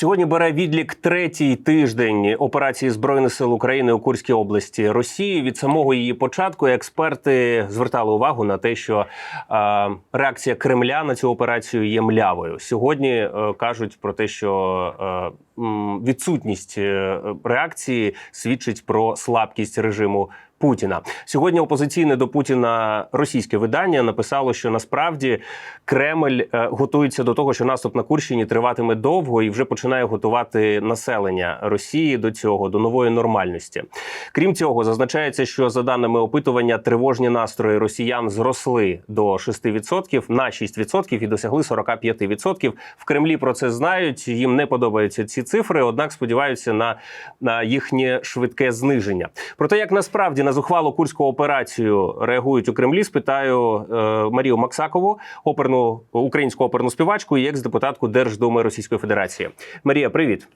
Сьогодні бере відлік третій тиждень операції збройних сил України у Курській області Росії. Від самого її початку експерти звертали увагу на те, що е, реакція Кремля на цю операцію є млявою. Сьогодні е, кажуть про те, що е, відсутність е, реакції свідчить про слабкість режиму. Путіна сьогодні опозиційне до Путіна російське видання написало, що насправді Кремль е, готується до того, що наступ на Курщині триватиме довго і вже починає готувати населення Росії до цього, до нової нормальності. Крім цього, зазначається, що за даними опитування, тривожні настрої росіян зросли до 6% на 6% і досягли 45%. В Кремлі про це знають. Їм не подобаються ці цифри, однак сподіваються на, на їхнє швидке зниження. Про те, як насправді на зухвалу курську операцію реагують у Кремлі, спитаю е, Марію Максакову, оперну українську оперну співачку і екс-депутатку Держдуми Російської Федерації. Марія, привіт.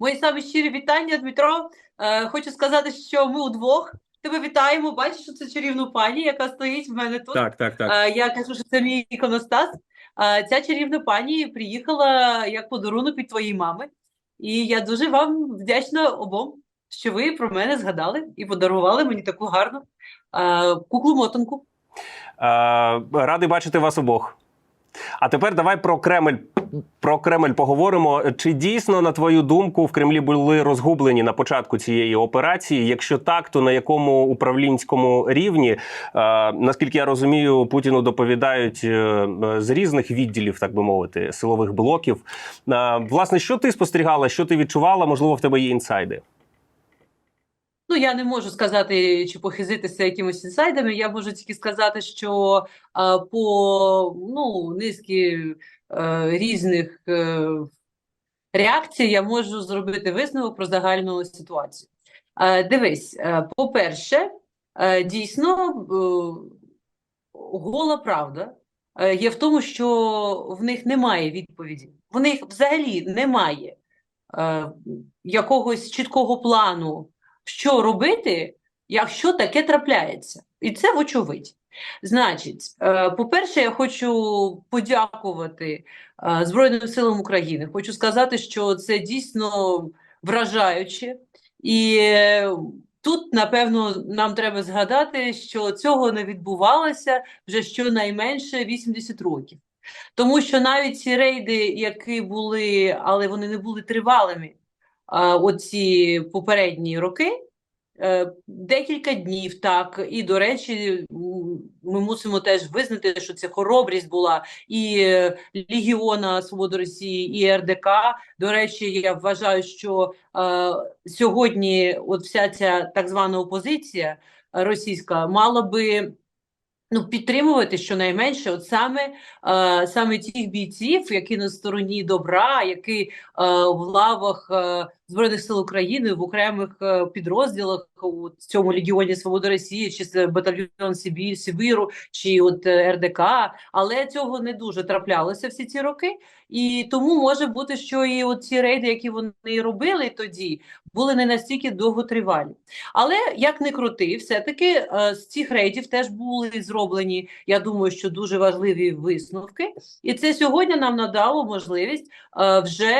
Мої самі щирі вітання, Дмитро. Е, хочу сказати, що ми удвох тебе вітаємо. Бачиш, що це чарівну пані, яка стоїть в мене тут. Так, так, так. Е, я кажу, що це мій іконостас. Е, ця чарівна пані приїхала як подарунок від твоєї мами. І я дуже вам вдячна обом, що ви про мене згадали і подарували мені таку гарну е, куклу-мотанку. Е, радий бачити вас обох. А тепер давай про Кремль. Про Кремль поговоримо. Чи дійсно, на твою думку, в Кремлі були розгублені на початку цієї операції? Якщо так, то на якому управлінському рівні? Е, наскільки я розумію, Путіну доповідають е, з різних відділів, так би мовити, силових блоків. Е, власне, що ти спостерігала, що ти відчувала? Можливо, в тебе є інсайди? Ну, я не можу сказати чи похизитися якимось інсайдами. Я можу тільки сказати, що а, по ну, низки е, різних е, реакцій я можу зробити висновок про загальну ситуацію. Е, дивись, по-перше, дійсно гола правда є в тому, що в них немає відповіді. В них взагалі немає якогось чіткого плану що робити, якщо таке трапляється. І це вочевидь. Значить, е, по-перше, я хочу подякувати е, Збройним силам України. Хочу сказати, що це дійсно вражаюче. І е, тут, напевно, нам треба згадати, що цього не відбувалося вже щонайменше 80 років. Тому що навіть ці рейди, які були, але вони не були тривалими, оці попередні роки, е, декілька днів, так, і, до речі, ми мусимо теж визнати, що це хоробрість була і е, Легіона Свободи Росії, і РДК. До речі, я вважаю, що е, сьогодні от вся ця так звана опозиція російська мала би Ну, підтримувати щонайменше, от саме е, саме тих бійців, які на стороні добра, які е, в лавах е, Збройних сил України в окремих е, підрозділах у цьому Легіоні Свободи Росії, чи це батальйон Сибір, Сибіру, чи от е, РДК, але цього не дуже траплялося всі ці роки. І тому може бути, що і от ці рейди, які вони робили тоді, були не настільки довготривалі. Але як не крути, все-таки е, з цих рейдів теж були зроблені, я думаю, що дуже важливі висновки. І це сьогодні нам надало можливість вже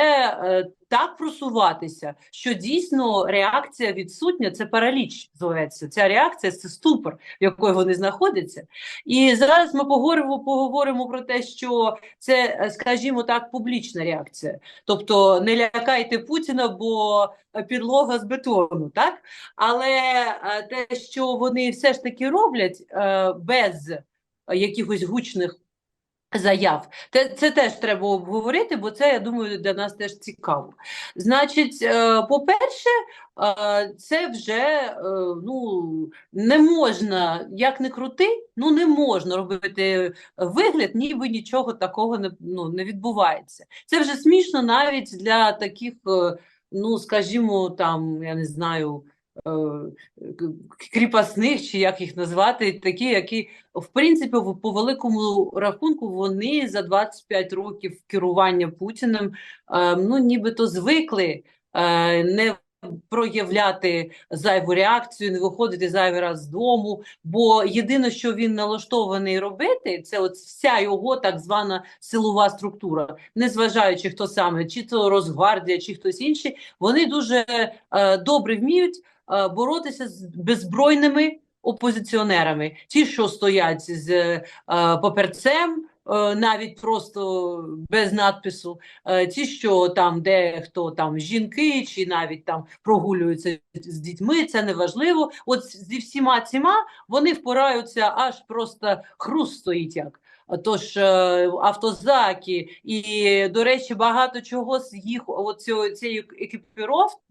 так просуватися, що дійсно реакція відсутня, це параліч зветься. Ця реакція це ступор, в якої вони знаходяться. І зараз ми поговоримо, поговоримо про те, що це, скажімо так, публічна реакція. Тобто не лякайте Путіна, бо підлога з бетону, так? Але е, те, що вони все ж таки роблять е, без якихось гучних заяв. Це, це теж треба обговорити, бо це, я думаю, для нас теж цікаво. Значить, е, по-перше, е, це вже е, ну, не можна, як не крути, ну не можна робити вигляд, ніби нічого такого не, ну, не відбувається. Це вже смішно навіть для таких, ну, скажімо, там, я не знаю. Кріпосних, чи як їх назвати, такі, які, в принципі, по великому рахунку, вони за 25 років керування Путіним, ну, нібито звикли не проявляти зайву реакцію, не виходити зайвий раз з дому. Бо єдине, що він налаштований робити, це от вся його так звана силова структура, незважаючи хто саме, чи то Росгвардія, чи хтось інший, вони дуже е, добре вміють е, боротися з беззбройними опозиціонерами. Ті, що стоять з е, папірцем, е, навіть просто без надпису, е, ті, що там де хто там жінки, чи навіть там прогулюються з дітьми, це не важливо. От зі всіма ціма вони впираються, аж просто хруст стоїть як. Тож е, автозаки і, до речі, багато чого з їх оцього, цієї екіпіровки е,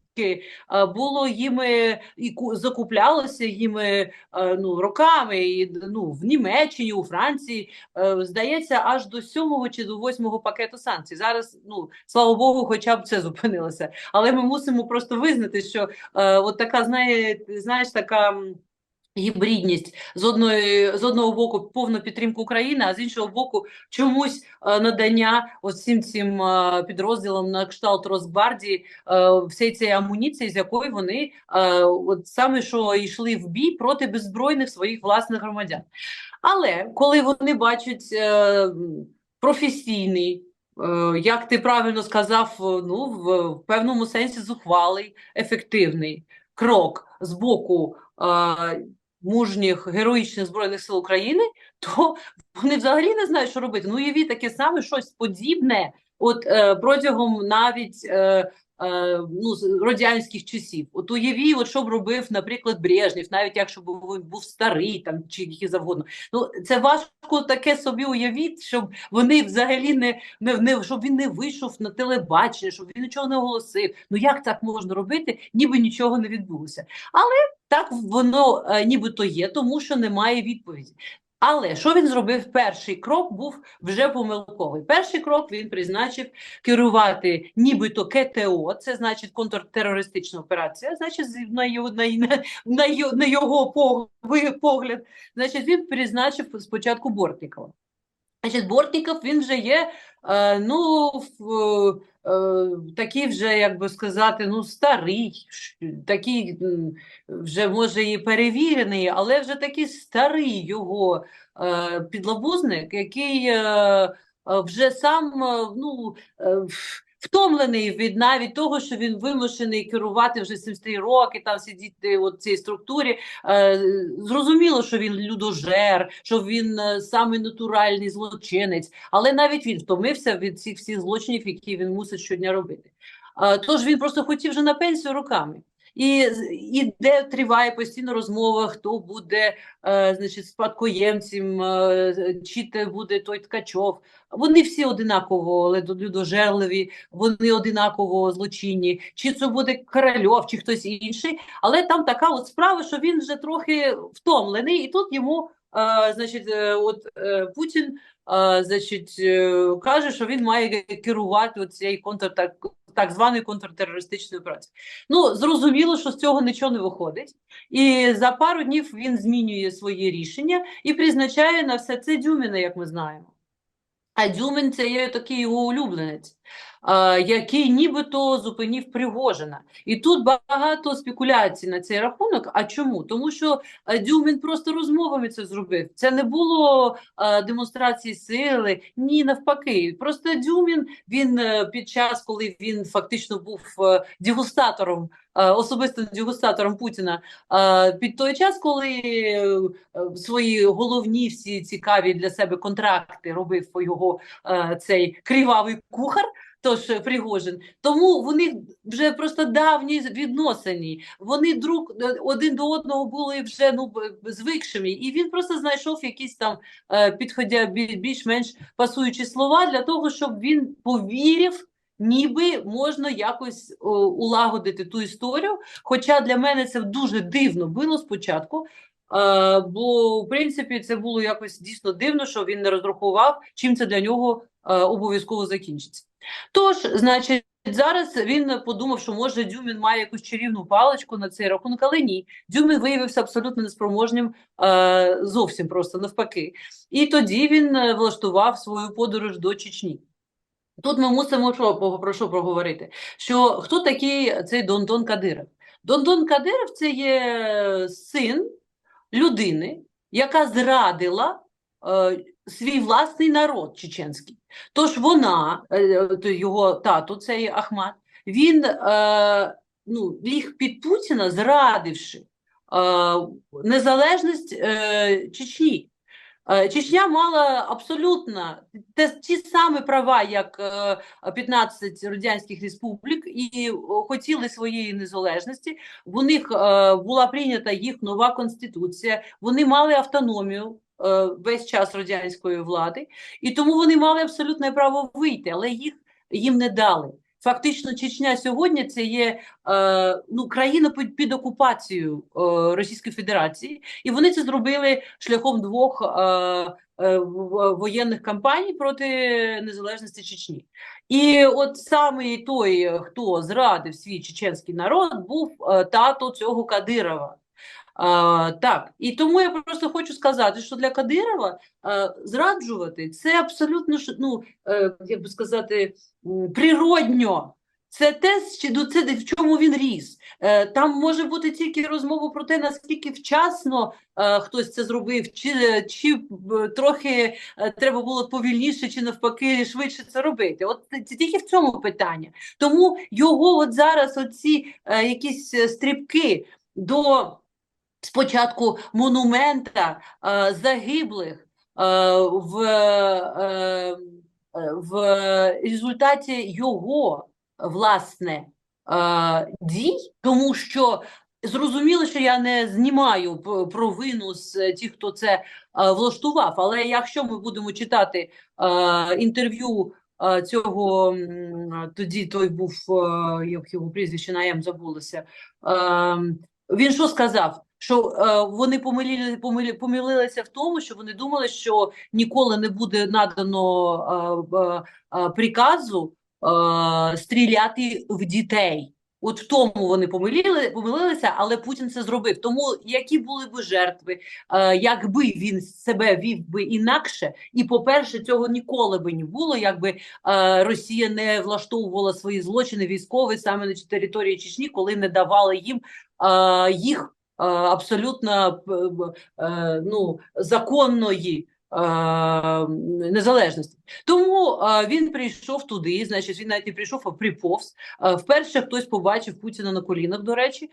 було їми і ку- закуплялося їми е, ну, роками і, ну, в Німеччині, у Франції, е, здається, аж до сьомого чи до восьмого пакету санкцій. Зараз, ну, слава Богу, хоча б це зупинилося. Але ми мусимо просто визнати, що е, от така, знає, знаєш, така. Гібридність з одної з одного боку повну підтримку України, а з іншого боку, чомусь е, надання всім цим е, підрозділам на кшталт Росгвардії е, всієї цієї амуніції, з якої вони от саме що йшли в бій проти беззбройних своїх власних громадян. Але коли вони бачать професійний, як ти правильно сказав, ну в, в певному сенсі зухвалий, ефективний крок з боку. Е, мужніх героїчних збройних сил України, то вони взагалі не знають, що робити. Ну, уявіть таке саме щось подібне, от е, протягом навіть е, ну, з радянських часів. От уявіть, от що б робив, наприклад, Брежнєв, навіть якщо б він був старий там чи який завгодно. Ну це важко таке собі уявіть, щоб вони взагалі не, не, не щоб він не вийшов на телебачення, щоб він нічого не оголосив. Ну як так можна робити, ніби нічого не відбулося. Але так воно е, нібито є, тому що немає відповіді. Але що він зробив? Перший крок був вже помилковий. Перший крок він призначив керувати нібито КТО, це значить контртерористична операція. Значить, на його на, на, на, його- погляд, значить, він призначив спочатку Бортникова. Значить, Бортніков він вже є, е, ну, е, такий вже, як би сказати, ну, старий, такий вже, може, і перевірений, але вже такий старий його е, підлабузник, який е, е, вже сам, е, ну, е, втомлений від навіть того, що він вимушений керувати вже 73 роки, там сидіти у цій структурі. Е, Зрозуміло, що він людожер, що він е, самий натуральний злочинець, але навіть він втомився від цих всіх злочинів, які він мусить щодня робити. Е, Тож він просто хотів вже на пенсію роками. І, і де триває постійно розмова, хто буде е, значить, спадкоємцем, е, чи те буде той Ткачов. Вони всі одинаково людожерливі, вони одинаково злочинні. Чи це буде Корольов, чи хтось інший. Але там така от справа, що він вже трохи втомлений, і тут йому, е, значить, е, от е, Путін, е, значить, каже, що він має керувати цією контр, так, званої контртерористичної операції. Ну, зрозуміло, що з цього нічого не виходить. І за пару днів він змінює свої рішення і призначає на все це Дюміна, як ми знаємо. А Дюмін це є такий його улюбленець, який нібито зупинив Пригожина. І тут багато спекуляцій на цей рахунок. А чому? Тому що е, Дюмін просто розмовами це зробив. Це не було е, демонстрації сили, ні, навпаки. Просто Дюмін він е, під час, коли він фактично був дегустатором, особистим дегустатором Путіна, під той час, коли свої головні всі цікаві для себе контракти робив його цей кривавий кухар. Тож е, Пригожин, тому вони вже просто давні відносини. Вони друг е, один до одного були вже ну звикшими, і він просто знайшов якісь там е, підходя більш-менш пасуючі слова для того, щоб він повірив, ніби можна якось о, улагодити ту історію. Хоча для мене це дуже дивно було спочатку. Е, бо в принципі це було якось дійсно дивно, що він не розрахував, чим це для нього обов'язково закінчиться. Тож, значить, зараз він подумав, що може Дюмін має якусь чарівну паличку на цей рахунок, але ні. Дюмін виявився абсолютно неспроможним, е, зовсім просто навпаки. І тоді він е, влаштував свою подорож до Чечні. Тут ми мусимо що, про що проговорити? Що хто такий цей Дондон Кадиров? Дондон Кадиров це є син людини, яка зрадила е, свій власний народ чеченський. Тож вона, е, його тато, цей Ахмат, він е, ну, ліг під Путіна, зрадивши е, незалежність е, Чечні. Е, Чечня мала абсолютно те, ті самі права, як е, 15 радянських республік, і хотіли своєї незалежності. В них е, була прийнята їх нова конституція. Вони мали автономію е, весь час радянської влади, і тому вони мали абсолютне право вийти, але їх їм не дали. Фактично, Чечня сьогодні це є е, ну, країна під, під окупацією е, Російської Федерації, і вони це зробили шляхом двох е, е, воєнних кампаній проти незалежності Чечні. І от саме той, хто зрадив свій чеченський народ, був е, тато цього Кадирова. А, так, і тому я просто хочу сказати, що для Кадирова е, зраджувати це абсолютно ну, е, як би сказати, природньо. Це те, чи- ну, це в чому він ріс. Е, Там може бути тільки розмова про те, наскільки вчасно е, хтось це зробив, чи, чи трохи треба було повільніше, чи навпаки швидше це робити. От це тільки в цьому питання. Тому його от зараз оці якісь стрибки до спочатку монумента е, загиблих е, в, е, в результаті його власне е, дій, тому що зрозуміло, що я не знімаю провину з тих, хто це е, влаштував. Але якщо ми будемо читати е, інтерв'ю е, цього тоді той був е, як його прізвище на М забулося. Е, він що сказав? Що е, вони помилили, помилі, помилилися в тому, що вони думали, що ніколи не буде надано е, е, приказу е, стріляти в дітей. От в тому вони помилили, помилилися, але Путін це зробив. Тому які були б жертви, е, якби він себе вів би інакше, і по-перше, цього ніколи би не було, якби е, Росія не влаштовувала свої злочини військові саме на території Чечні, коли не давала їм е, їх абсолютно е, ну, законної незалежності. Тому він прийшов туди, значить, він навіть не прийшов, а приповз. Вперше хтось побачив Путіна на колінах, до речі,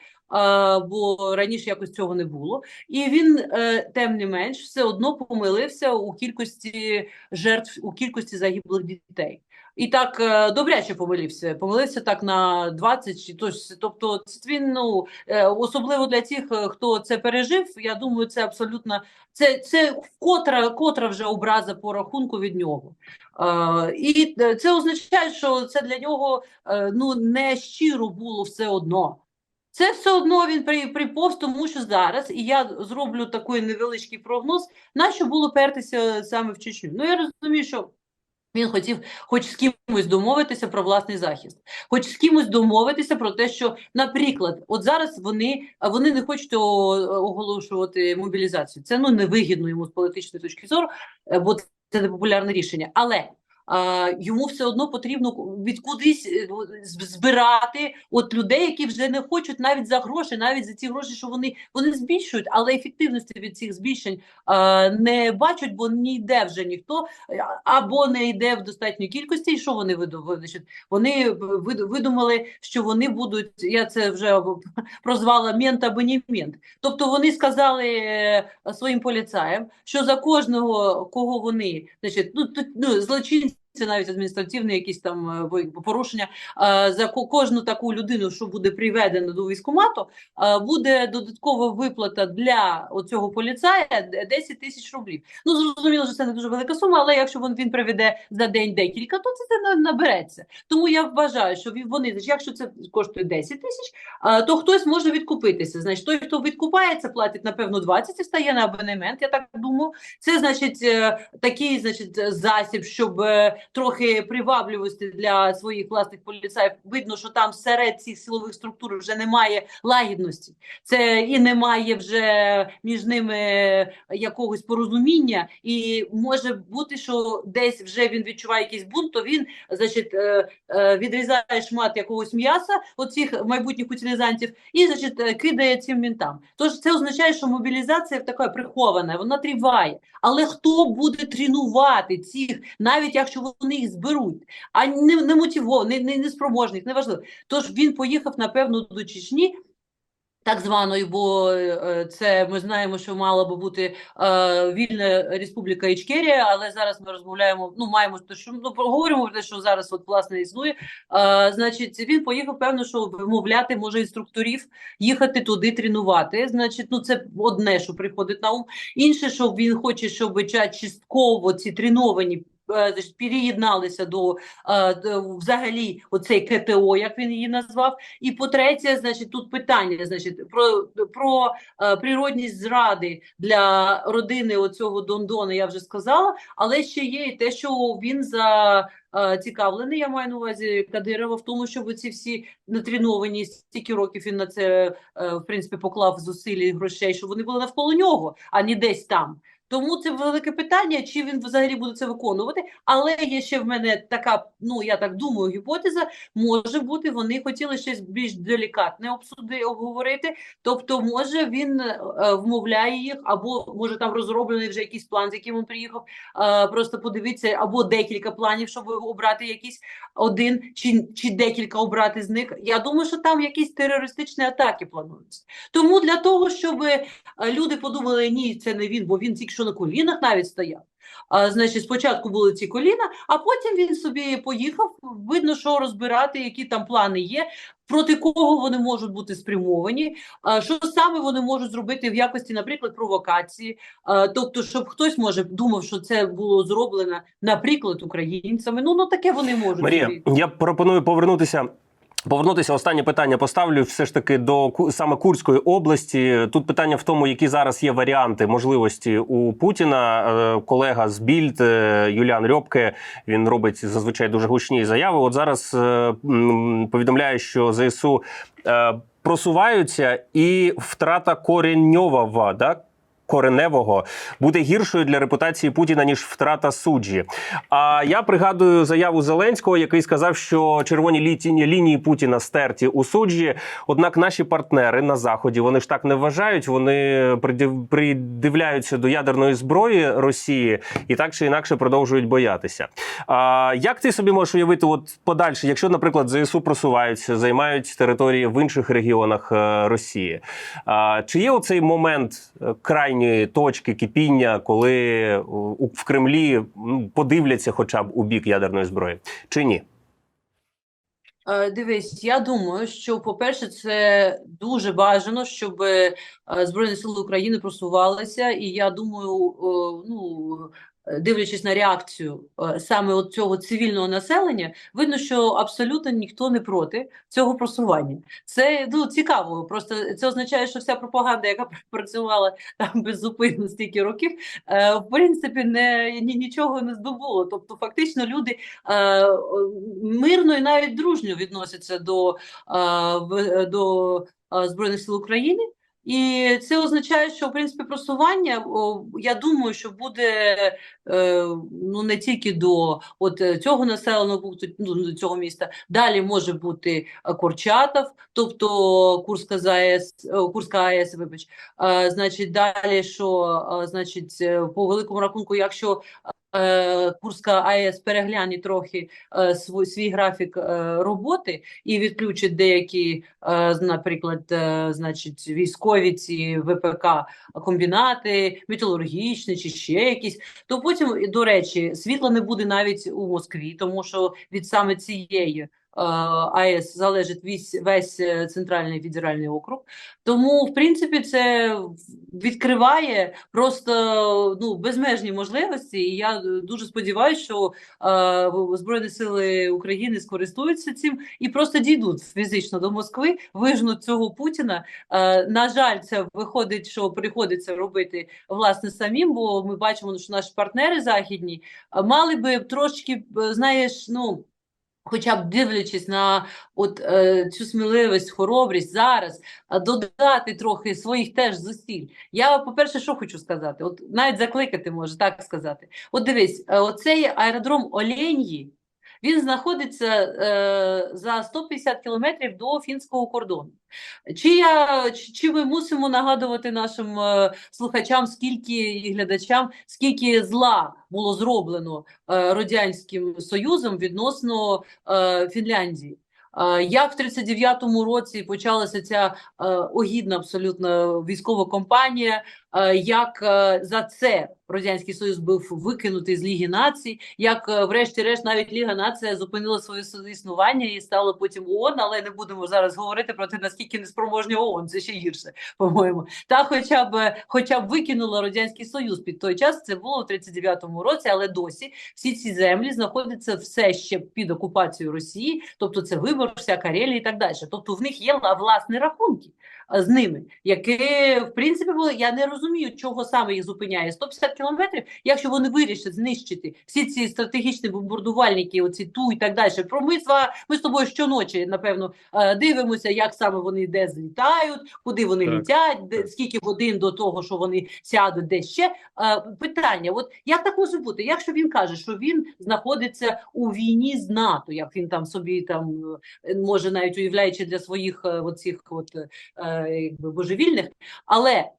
бо раніше якось цього не було. І він, е, тим не менш, все одно помилився у кількості жертв, у кількості загиблих дітей. І так е, добряче помилився. Помилився так на 20, чи тось- тобто він ну е, особливо для тих, е, хто це пережив. Я думаю, це абсолютно це, це котра, котра вже образа по рахунку від нього. Е, і це означає, що це для нього ну не щиро було все одно. Це все одно він при, приповз, тому що зараз, і я зроблю такий невеличкий прогноз, на що було пертися саме в Чечню. Ну я розумію, що він хотів хоч з кимось домовитися про власний захист, хоч з кимось домовитися про те, що, наприклад, от зараз вони, вони не хочуть оголошувати мобілізацію. Це ну невигідно йому з політичної точки зору, е, бо це непопулярне рішення. Але йому все одно потрібно від кудись е, збирати от людей, які вже не хочуть навіть за гроші, навіть за ці гроші, що вони, вони збільшують, але ефективності від цих збільшень не бачать, бо не йде вже ніхто або не йде в достатній кількості. І що вони видумали? Вони вид- видумали, що вони будуть. Я це вже прозвала мент або не мент. Тобто вони сказали е, своїм поліцаям, що за кожного, кого вони, значить, ну ну злочинці. Це навіть адміністративні якісь там е, порушення е, за кожну таку людину, що буде приведена до військкомату, е, буде додаткова виплата для оцього поліцая д- 10 тисяч рублів. Ну зрозуміло, що це не дуже велика сума, але якщо він, він приведе за день декілька, то це, набереться. Тому я вважаю, що вони, якщо це коштує 10 тисяч, то хтось може відкупитися. Значить, той, хто відкупається, платить напевно 20 і стає на абонемент. Я так думаю. Це значить такий, значить, засіб, щоб трохи привабливості для своїх власних поліцаїв. Видно, що там серед цих силових структур вже немає лагідності. Це і немає вже між ними якогось порозуміння, і може бути, що десь вже він відчуває якийсь бунт, то він значить, е, е, відрізає шмат якогось м'яса оцих майбутніх утилізантів і значить, е, кидає цим мінтам. Тож це означає, що мобілізація така прихована, вона триває. Але хто буде тренувати цих, навіть якщо вони їх зберуть, а не, не мотивованих, не, не, не спроможних, неважливо. Тож він поїхав, напевно, до Чечні. Так званої, бо е, це ми знаємо, що мала би бути е, вільна республіка Ічкерія, але зараз ми розмовляємо. Ну маємо те, що ну поговоримо про те, що зараз от власне існує. Е, значить, він поїхав, певно, що вмовляти може інструкторів їхати туди тренувати. Значить, ну це одне, що приходить на ум. Інше, що він хоче, щоб частково ці треновані. Е, Переєдналися до, е, взагалі оцей КТО, як він її назвав. І по-третє, значить, тут питання значить, про, про е, природність зради для родини оцього Дондона, я вже сказала, але ще є і те, що він за. Цікавлений, я маю на увазі Кадирова в тому, щоб ці всі натреновані стільки років він на це в принципі поклав зусиль і грошей, щоб вони були навколо нього, а не десь там. Тому це велике питання, чи він взагалі буде це виконувати. Але є ще в мене така, ну я так думаю, гіпотеза. Може бути, вони хотіли щось більш делікатне обсуди обговорити. Тобто, може він е, вмовляє їх, або може там розроблений вже якийсь план, з яким він приїхав. Е, просто подивитися, або декілька планів, щоб обрати якийсь один чи, чи декілька обрати з них. Я думаю, що там якісь терористичні атаки плануються. Тому для того, щоб е, люди подумали, ні, це не він, бо він тільки що на колінах навіть стояв. А, значить, спочатку були ці коліна, а потім він собі поїхав. Видно, що розбирати, які там плани є, проти кого вони можуть бути спрямовані, а, що саме вони можуть зробити в якості, наприклад, провокації. А, тобто, щоб хтось може думав, що це було зроблено, наприклад, українцями. Ну, ну таке вони можуть Марія, я пропоную повернутися. Повернутися останнє питання поставлю все ж таки до саме Курської області. Тут питання в тому, які зараз є варіанти можливості у Путіна. Е, Колега з Більд е, Юліан Рьопке він робить зазвичай дуже гучні заяви. От зараз е, повідомляє, що ЗСУ просуваються, і втрата кореньового, да, кореневого буде гіршою для репутації Путіна ніж втрата суджі. А я пригадую заяву Зеленського, який сказав, що червоні літні лінії Путіна стерті у суджі. Однак наші партнери на заході вони ж так не вважають. Вони придив- придивляються до ядерної зброї Росії і так чи інакше продовжують боятися. А як ти собі можеш уявити, от подальше, якщо, наприклад, ЗСУ просуваються, займають території в інших регіонах е, Росії? А, чи є оцей момент е, крайньої точки кипіння, коли в Кремлі ну, подивляться хоча б у бік ядерної зброї, чи ні? Е, Дивись, я думаю, що, по-перше, це дуже бажано, щоб е, Збройні Сили України просувалися, і я думаю, е, ну, дивлячись на реакцію е, саме от цього цивільного населення, видно, що абсолютно ніхто не проти цього просування. Це ну, цікаво. Просто це означає, що вся пропаганда, яка працювала там беззупинно стільки років, е, в принципі, не нічого не здобуло. Тобто, фактично, люди е, мирно і навіть дружньо відносяться до, до Збройних сил України. І це означає, що в принципі просування, я думаю, що буде е, ну не тільки до от е, цього населеного пункту, ну до цього міста. Далі може бути е, Корчатов, тобто Курська ЗАЕС, Курська АЕС, вибач. Значить, далі що, значить, по великому рахунку, якщо е, Курська АЕС перегляне трохи е, свій, свій графік е, роботи і відключить деякі, е, наприклад, значить, військові ці ВПК комбінати, металургічні чи ще якісь, то потім, до речі, світла не буде навіть у Москві, тому що від саме цієї АЕС залежить весь, весь е, центральний федеральний округ. Тому, в принципі, це відкриває просто ну, безмежні можливості. І я е, дуже сподіваюся, що е, Збройні сили України скористуються цим і просто дійдуть фізично до Москви, вижнуть цього Путіна. Е, на жаль, це виходить, що приходиться робити власне самим, бо ми бачимо, що наші партнери західні е, мали би трошки, е, знаєш, ну. Хоча б дивлячись на от е, цю сміливість, хоробрість зараз, додати трохи своїх теж зусиль. Я, по-перше, що хочу сказати, от навіть закликати можу так сказати. От дивись, е, оцей аеродром Оленьї, він знаходиться е, за 150 кілометрів до фінського кордону. Чи, я, чи, ми мусимо нагадувати нашим е, слухачам, скільки і глядачам, скільки зла було зроблено е, Радянським Союзом відносно е, Фінляндії? Е, Як в 39-му році почалася ця е, огідна абсолютно військова кампанія, е, як е, за це Радянський Союз був викинутий з Ліги націй, як е, врешті-решт навіть Ліга нація зупинила своє існування і стала потім ООН, але не будемо зараз говорити про те, наскільки неспроможні ООН, це ще гірше, по-моєму. Та хоча б, хоча б викинула Радянський Союз під той час, це було в 39-му році, але досі всі ці землі знаходяться все ще під окупацією Росії, тобто це вибор, вся Карелія і так далі. Тобто в них є власні рахунки з ними, які, в принципі, були, я не розумію, чого саме їх зупиняє. 150 кілометрів, якщо вони вирішать знищити всі ці стратегічні бомбардувальники, оці ту і так далі. Про ми, з ми з тобою щоночі, напевно, е, дивимося, як саме вони де злітають, куди вони Так, летять, де, скільки годин до того, що вони сядуть де ще. Е, Питання: от як так може бути? Якщо він каже, що він знаходиться у війні з НАТО, як він там собі там е, може навіть уявляючи для своїх е, оцих от е, якби божевільних, але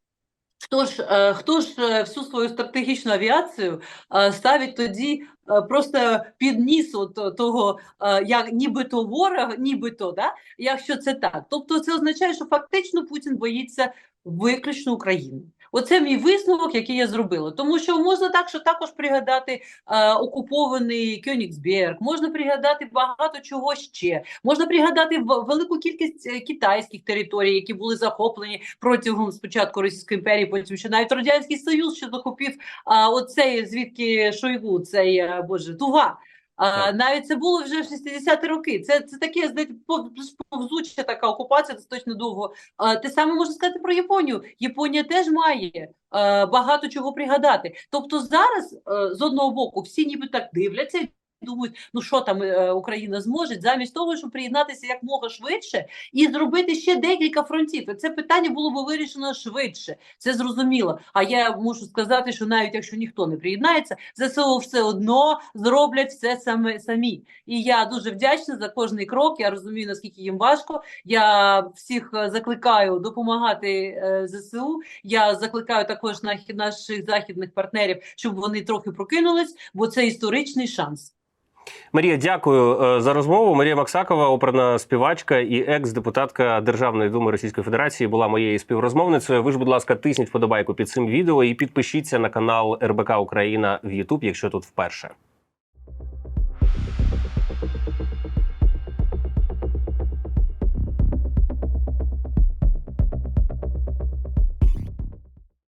Хто ж, е, хто ж е, всю свою стратегічну авіацію е, ставить тоді просто під ніс от того, як нібито ворог, нібито, да? якщо це так. Тобто це означає, що фактично Путін боїться виключно України. Оце мій висновок, який я зробила. Тому що можна так, що також пригадати е, окупований Кьонігсберг, можна пригадати багато чого ще. Можна пригадати велику кількість е, китайських територій, які були захоплені протягом спочатку Російської імперії, потім ще навіть Радянський Союз, що захопив а, оцей звідки Шойгу, цей е, боже Тува. А, навіть це було вже в 60-ті роки. Це, це таке знаєте, пов- повзуча така окупація, це точно довго. А, те саме можна сказати про Японію. Японія теж має а, багато чого пригадати. Тобто зараз а, з одного боку всі ніби так дивляться. і Думають, ну що там е, Україна зможе, замість того, щоб приєднатися як мога швидше і зробити ще декілька фронтів. Це питання було б вирішено швидше. Це зрозуміло. А я можу сказати, що навіть якщо ніхто не приєднається, ЗСУ все одно зроблять все саме самі. І я дуже вдячна за кожний крок. Я розумію, наскільки їм важко. Я всіх е, закликаю допомагати е, ЗСУ. Я закликаю також наших західних партнерів, щоб вони трохи прокинулись, бо це історичний шанс. Марія, дякую е, за розмову. Марія Максакова, оперна співачка і екс-депутатка Державної думи Російської Федерації, була моєю співрозмовницею. Ви ж, будь ласка, тисніть вподобайку під цим відео і підпишіться на канал РБК Україна в Ютуб, якщо тут вперше.